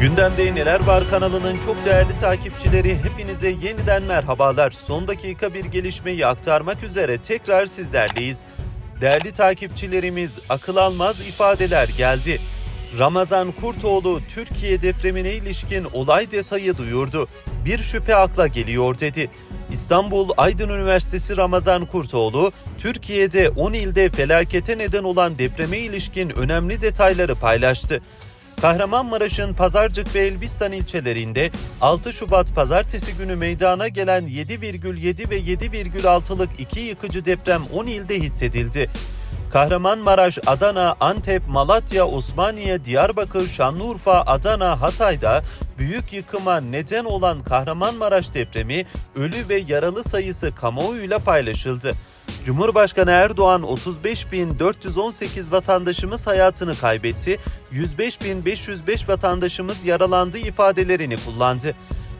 Gündemde Neler Var kanalının çok değerli takipçileri hepinize yeniden merhabalar. Son dakika bir gelişmeyi aktarmak üzere tekrar sizlerleyiz. Değerli takipçilerimiz akıl almaz ifadeler geldi. Ramazan Kurtoğlu Türkiye depremine ilişkin olay detayı duyurdu. Bir şüphe akla geliyor dedi. İstanbul Aydın Üniversitesi Ramazan Kurtoğlu, Türkiye'de 10 ilde felakete neden olan depreme ilişkin önemli detayları paylaştı. Kahramanmaraş'ın Pazarcık ve Elbistan ilçelerinde 6 Şubat pazartesi günü meydana gelen 7,7 ve 7,6'lık iki yıkıcı deprem 10 ilde hissedildi. Kahramanmaraş, Adana, Antep, Malatya, Osmaniye, Diyarbakır, Şanlıurfa, Adana, Hatay'da büyük yıkıma neden olan Kahramanmaraş depremi ölü ve yaralı sayısı kamuoyuyla paylaşıldı. Cumhurbaşkanı Erdoğan 35.418 vatandaşımız hayatını kaybetti, 105.505 vatandaşımız yaralandı ifadelerini kullandı.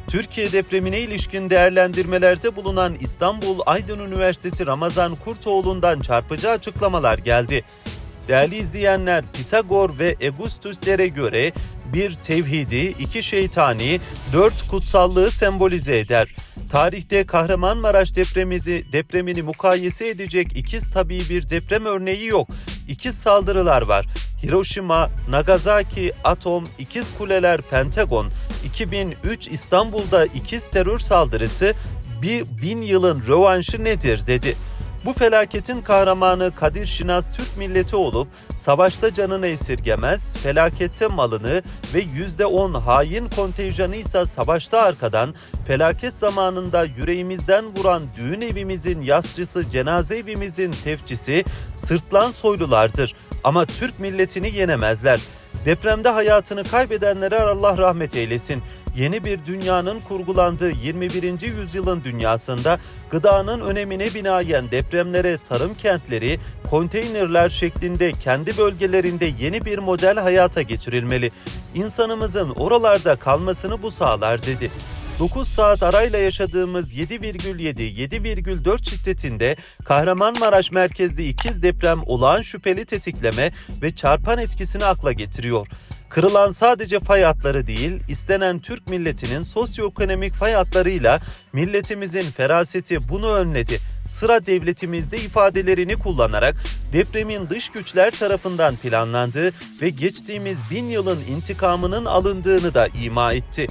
Türkiye depremine ilişkin değerlendirmelerde bulunan İstanbul Aydın Üniversitesi Ramazan Kurtoğlu'ndan çarpıcı açıklamalar geldi. Değerli izleyenler, Pisagor ve Augustus'lere göre bir tevhidi, iki şeytani, dört kutsallığı sembolize eder. Tarihte Kahramanmaraş depremizi, depremini mukayese edecek ikiz tabii bir deprem örneği yok. İkiz saldırılar var. Hiroşima, Nagasaki, Atom, İkiz Kuleler, Pentagon, 2003 İstanbul'da ikiz terör saldırısı bir bin yılın rövanşı nedir dedi. Bu felaketin kahramanı Kadir Şinas Türk milleti olup savaşta canını esirgemez, felakette malını ve %10 hain kontenjanı ise savaşta arkadan, felaket zamanında yüreğimizden vuran düğün evimizin yasçısı, cenaze evimizin tefçisi sırtlan soylulardır. Ama Türk milletini yenemezler. Depremde hayatını kaybedenlere Allah rahmet eylesin. Yeni bir dünyanın kurgulandığı 21. yüzyılın dünyasında gıdanın önemine binaen depremlere tarım kentleri, konteynerler şeklinde kendi bölgelerinde yeni bir model hayata geçirilmeli. İnsanımızın oralarda kalmasını bu sağlar dedi. 9 saat arayla yaşadığımız 7,7, 7,4 şiddetinde Kahramanmaraş merkezli ikiz deprem olağan şüpheli tetikleme ve çarpan etkisini akla getiriyor. Kırılan sadece fay hatları değil, istenen Türk milletinin sosyoekonomik fay hatlarıyla milletimizin feraseti bunu önledi. Sıra devletimizde ifadelerini kullanarak depremin dış güçler tarafından planlandığı ve geçtiğimiz bin yılın intikamının alındığını da ima etti.